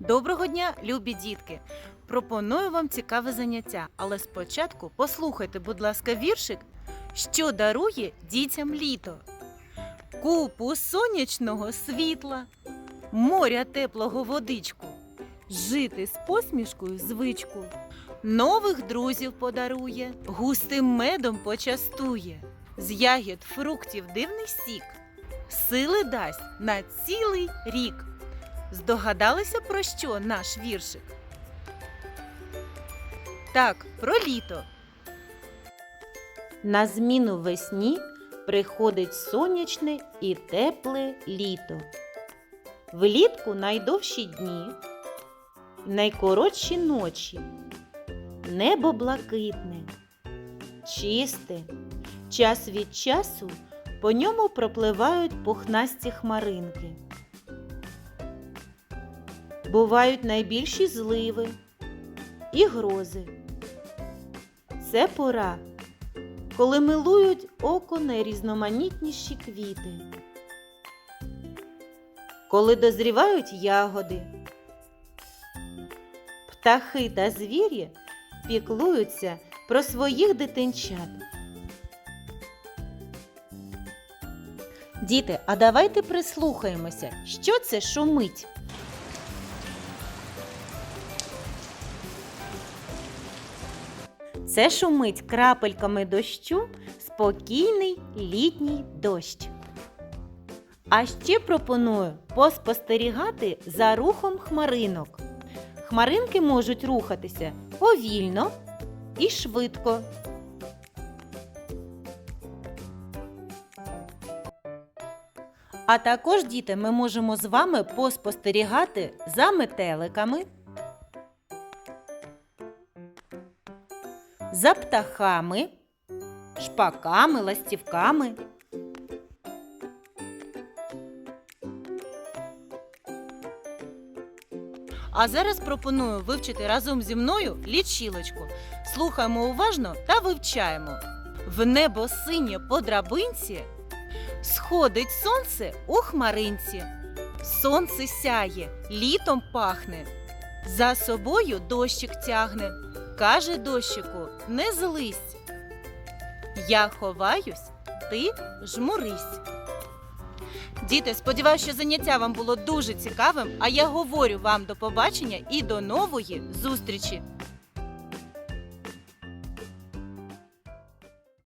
Доброго дня, любі дітки! Пропоную вам цікаве заняття, але спочатку послухайте, будь ласка, віршик, що дарує дітям літо. Купу сонячного світла, моря теплого водичку, жити з посмішкою звичку, нових друзів подарує, густим медом почастує, з ягід фруктів дивний сік, сили дасть на цілий рік. Здогадалися про що наш віршик? Так, про літо. На зміну весні приходить сонячне і тепле літо. Влітку найдовші дні, найкоротші ночі, небо блакитне, чисте, час від часу по ньому пропливають пухнасті хмаринки. Бувають найбільші зливи і грози. Це пора, коли милують око найрізноманітніші квіти, коли дозрівають ягоди. Птахи та звірі піклуються про своїх дитинчат. Діти, а давайте прислухаємося, що це шумить. Це шумить крапельками дощу спокійний літній дощ. А ще пропоную поспостерігати за рухом хмаринок. Хмаринки можуть рухатися повільно і швидко. А також, діти, ми можемо з вами поспостерігати за метеликами. За птахами, шпаками, ластівками. А зараз пропоную вивчити разом зі мною лічилочку. Слухаємо уважно та вивчаємо. В небо синє по драбинці сходить сонце у хмаринці. Сонце сяє, літом пахне. За собою дощик тягне. Каже дощику, не злись. Я ховаюсь, ти жмурись. Діти, сподіваюся, що заняття вам було дуже цікавим, а я говорю вам до побачення і до нової зустрічі.